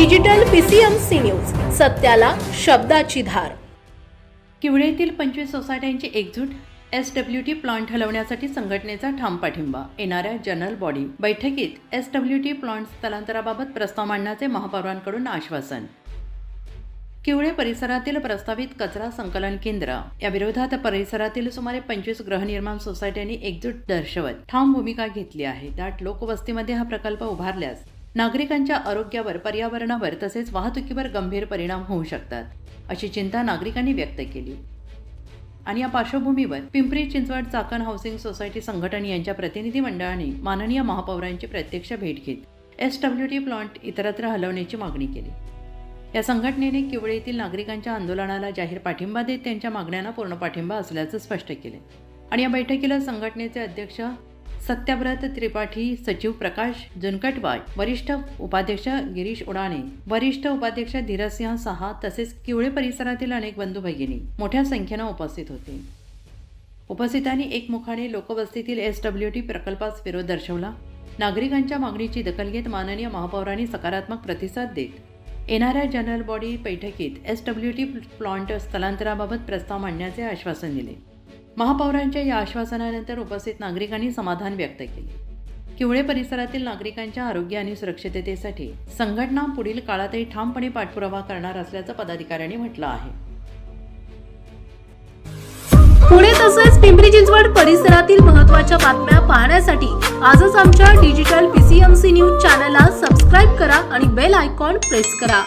Digital PCMC news सत्याला शब्दाची धार. किवळे येथील पंचवीस सोसायट्यांची एकजूट एस डब्ल्यू टी प्लांट हलवण्यासाठी संघटनेचा ठाम पाठिंबा. येणाऱ्या जनरल बॉडी बैठकीत एस डब्ल्यू टी प्लांट स्थलांतराबाबत प्रस्ताव मांडण्याचे महापौरांकडून आश्वासन. किवळे परिसरातील प्रस्तावित कचरा संकलन केंद्र. या विरोधात परिसरातील सुमारे पंचवीस गृहनिर्माण सोसायट्यांनी एकजूट दर्शवत ठाम भूमिका घेतली आहे. दाट लोकवस्तीमध्ये हा प्रकल्प उभारल्यास नागरिकांच्या आरोग्यावर पर्यावरणावर तसेच वाहतुकीवर गंभीर परिणाम होऊ शकतात अशी चिंता नागरिकांनी व्यक्त केली. आणि या पार्श्वभूमीवर पिंपरी चिंचवड चाकण हाऊसिंग सोसायटी संघटन यांच्या प्रतिनिधी मंडळाने माननीय महापौरांची प्रत्यक्ष भेट घेत एस डब्ल्यू टी प्लांट इतरत्र हलवण्याची मागणी केली. या संघटनेने किवळे येथील नागरिकांच्या आंदोलनाला जाहीर पाठिंबा देत त्यांच्या मागण्यांना पूर्ण पाठिंबा असल्याचं स्पष्ट केले. आणि या बैठकीला संघटनेचे अध्यक्ष सत्यव्रत त्रिपाठी सचिव प्रकाश जुनकटवार वरिष्ठ उपाध्यक्ष गिरीश उडाणे वरिष्ठ उपाध्यक्ष धीरसिंह सहा तसेच किवळे परिसरातील अनेक बंधू भगिनी मोठ्या संख्येनं उपस्थित होते. उपस्थितांनी एकमुखाने लोकवस्तीतील एस डब्ल्यू टी प्रकल्पास विरोध दर्शवला. नागरिकांच्या मागणीची दखल घेत माननीय महापौरांनी सकारात्मक प्रतिसाद देत येणाऱ्या जनरल बॉडी बैठकीत एस डब्ल्यू टी प्लांट स्थलांतराबाबत प्रस्ताव मांडण्याचे आश्वासन दिले. महापौरांच्या या आश्वासनानंतर उपस्थित नागरिकांनी समाधान व्यक्त केले. किवळे परिसरातील नागरिकांच्या आरोग्य आणि सुरक्षिततेसाठी संघटना पुढील काळातही ठामपणे पाठपुरावा करणार असल्याचं पदाधिकाऱ्यांनी म्हटलं आहे. पुणे तसेच पिंपरी चिंचवड परिसरातील महत्त्वाच्या बातम्या पाहण्यासाठी आजच आमच्या डिजिटल पीसीएमसी न्यूज चॅनलला सबस्क्राईब करा आणि बेल आयकॉन प्रेस करा.